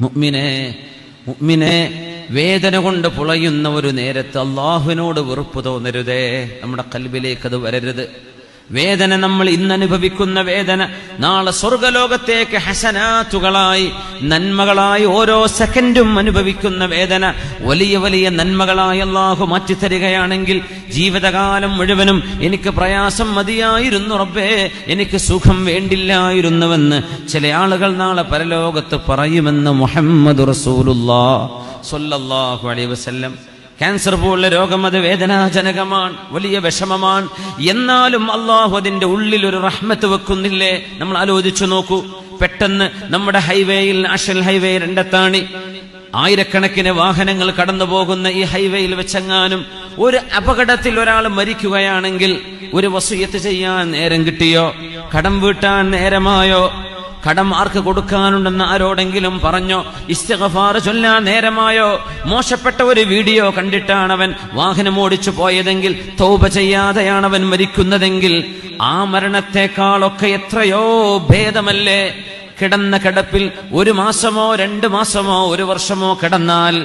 മുഅ്മിനെ മുഅ്മിനെ വേദന കൊണ്ട് പുളയുന്ന ഒരു നേരത്ത് അള്ളാഹുവിനോട് വെറുപ്പ് തോന്നരുതേ. നമ്മുടെ കൽബിലേക്ക് അത് വരരുത്. വേദന നമ്മൾ ഇന്ന് അനുഭവിക്കുന്ന വേദന നാളെ സ്വർഗലോകത്തേക്ക് ഹസനാത്തുകളായി നന്മകളായി ഓരോ സെക്കൻഡും അനുഭവിക്കുന്ന വേദന വലിയ വലിയ നന്മകളായി അള്ളാഹു മാറ്റിത്തരികയാണെങ്കിൽ ജീവിതകാലം മുഴുവനും എനിക്ക് പ്രയാസം മതിയായിരുന്നു റബ്ബേ എനിക്ക് സുഖം വേണ്ടില്ലായിരുന്നുവെന്ന് ചില ആളുകൾ നാളെ പരലോകത്ത് പറയുമെന്ന് മുഹമ്മദ് റസൂലുല്ലാ സൊല്ലാഹു അലൈഹി വസല്ലം ക്യാൻസർ പോലുള്ള രോഗം അത് വേദനാജനകമാണ് വലിയ വിഷമമാണ്. എന്നാലും അള്ളാഹു അതിന്റെ ഉള്ളിൽ ഒരു റഹ്മത്ത് വെക്കുന്നില്ലേ? നമ്മൾ ആലോചിച്ചു നോക്കൂ. പെട്ടെന്ന് നമ്മുടെ ഹൈവേയിൽ നാഷണൽ ഹൈവേ രണ്ടത്താണി. ആയിരക്കണക്കിന് വാഹനങ്ങൾ കടന്നു പോകുന്ന ഈ ഹൈവേയിൽ വെച്ചെങ്ങാനും ഒരു അപകടത്തിൽ ഒരാൾ മരിക്കുകയാണെങ്കിൽ ഒരു വസൂയത്ത് ചെയ്യാൻ നേരം കിട്ടിയോ? കടം വീട്ടാൻ നേരമായോ? കടം ആർക്ക് കൊടുക്കാനുണ്ടെന്ന് ആരോടെങ്കിലും പറഞ്ഞോ? ഇസ്തഗഫാർ ചൊല്ലാൻ നേരമായോ? മോശപ്പെട്ട ഒരു വീഡിയോ കണ്ടിട്ടാണ് അവൻ വാഹനം ഓടിച്ചു പോയതെങ്കിൽ തൗബ ചെയ്യാതെയാണ് അവൻ മരിക്കുന്നതെങ്കിൽ ആ മരണത്തെക്കാളൊക്കെ എത്രയോ ഭേദമല്ലേ? കിടന്ന കിടപ്പിൽ ഒരു മാസമോ രണ്ട് മാസമോ ഒരു വർഷമോ കിടന്നാൽ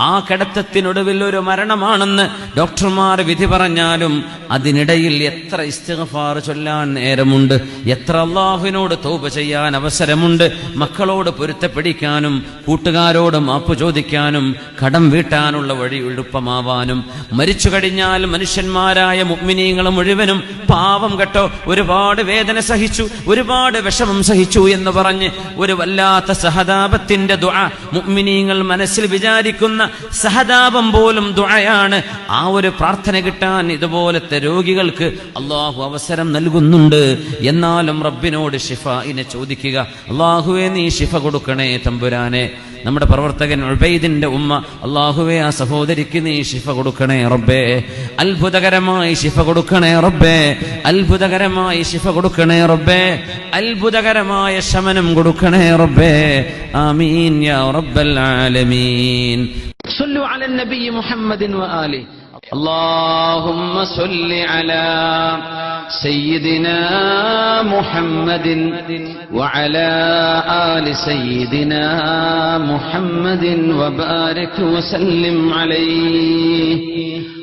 ആ കിടത്തത്തിനൊടുവിൽ ഒരു മരണമാണെന്ന് ഡോക്ടർമാർ വിധി പറഞ്ഞാലും അതിനിടയിൽ എത്ര ഇസ്തിഗഫാർ ചൊല്ലാൻ നേരമുണ്ട് എത്ര അള്ളാഹുവിനോട് തൗബ ചെയ്യാൻ അവസരമുണ്ട് മക്കളോട് പൊരുത്തപ്പെടിക്കാനും കൂട്ടുകാരോട് മാപ്പ് ചോദിക്കാനും കടം വീട്ടാനുള്ള വഴി എളുപ്പമാവാനും മരിച്ചു കഴിഞ്ഞാൽ മനുഷ്യന്മാരായ മുഗ്മിനീങ്ങൾ മുഴുവനും പാവം കേട്ടോ ഒരുപാട് വേദന സഹിച്ചു ഒരുപാട് വിഷമം സഹിച്ചു എന്ന് പറഞ്ഞ് ഒരു വല്ലാത്ത സഹതാപത്തിന്റെ ദുആ മുഗ്മിനീങ്ങൾ മനസ്സിൽ വിചാരിക്കുന്ന സഹതാപം പോലും ദുആയാണ്. ആ ഒരു പ്രാർത്ഥന കിട്ടാൻ ഇതുപോലത്തെ രോഗികൾക്ക് അള്ളാഹു അവസരം നൽകുന്നുണ്ട്. എന്നാലും റബ്ബിനോട് ഷിഫ ഇനെ ചോദിക്കുക അള്ളാഹുവെ നീ ഷിഫ കൊടുക്കണേ തമ്പുരാനെ. നമ്മുടെ പ്രവർത്തകൻ ഉബൈദിന്റെ ഉമ്മ അള്ളാഹുവെ ആ സഹോദരിക്ക് നീ ഷിഫ കൊടുക്കണേ റബ്ബേ. അത്ഭുതകരമായി ഷിഫ കൊടുക്കണേ റബ്ബേ. അത്ഭുതകരമായി ഷിഫ കൊടുക്കണേ റബ്ബേ അത്ഭുതകരമായ ശമനം കൊടുക്കണേ റബ്ബേ ആമീൻ യാ റബ്ബൽ ആലമീൻ صلوا على النبي محمد وآله اللهم صل على سيدنا محمد وعلى آل سيدنا محمد وبارك وسلم عليه